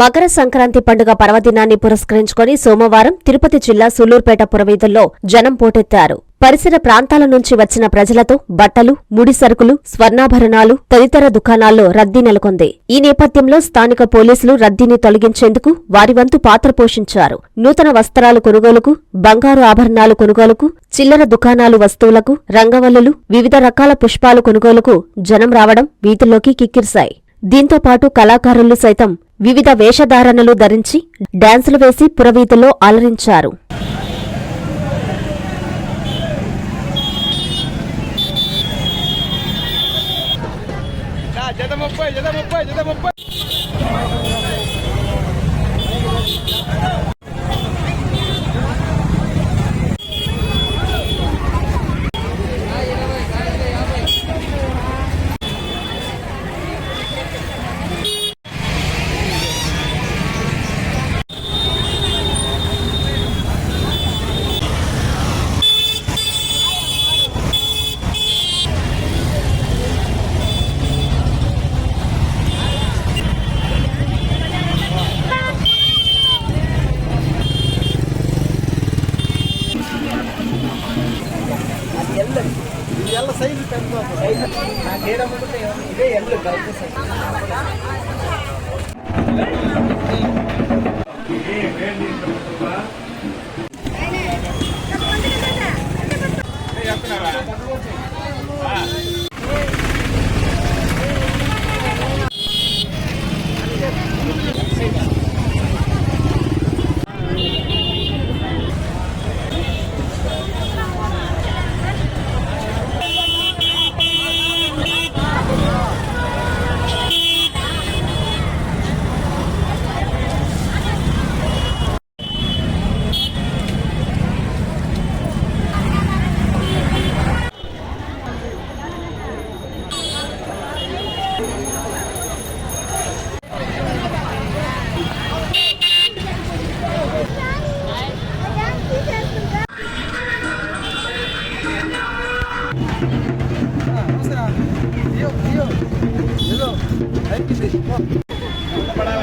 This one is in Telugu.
మకర సంక్రాంతి పండుగ పర్వదినాన్ని పురస్కరించుకొని సోమవారం తిరుపతి జిల్లా సులూర్పేట పురవీధుల్లో జనం పోటెత్తారు. పరిసర ప్రాంతాల నుంచి వచ్చిన ప్రజలతో బట్టలు ముడి సరుకులు స్వర్ణాభరణాలు తదితర దుకాణాల్లో రద్దీ నెలకొంది. ఈ నేపథ్యంలో స్థానిక పోలీసులు రద్దీని తొలగించేందుకు వారి వంతు పాత్ర పోషించారు. నూతన వస్త్రాలు కొనుగోలుకు బంగారు ఆభరణాలు కొనుగోలుకు చిల్లర దుకాణాలు వస్తువులకు రంగవల్లులు వివిధ రకాల పుష్పాలు కొనుగోలుకు జనం రావడం వీధుల్లోకి కిక్కిరిశాయి. దీంతో పాటు కళాకారులు సైతం వివిధ వేషధారణలు ధరించి డాన్సులు వేసి పురవీధుల్లో అలరించారు. జత ముప్పై జత ముప్పై జత ముప్పై ಸೈಜ್ ತಂದು ಸೈಜ್ ಬೇರೆ ಮುಂದೆ ಇದೇ ಎಲ್ಲೂ ಕರೆಕ್ಟ್ ಸೈಜ್ படாத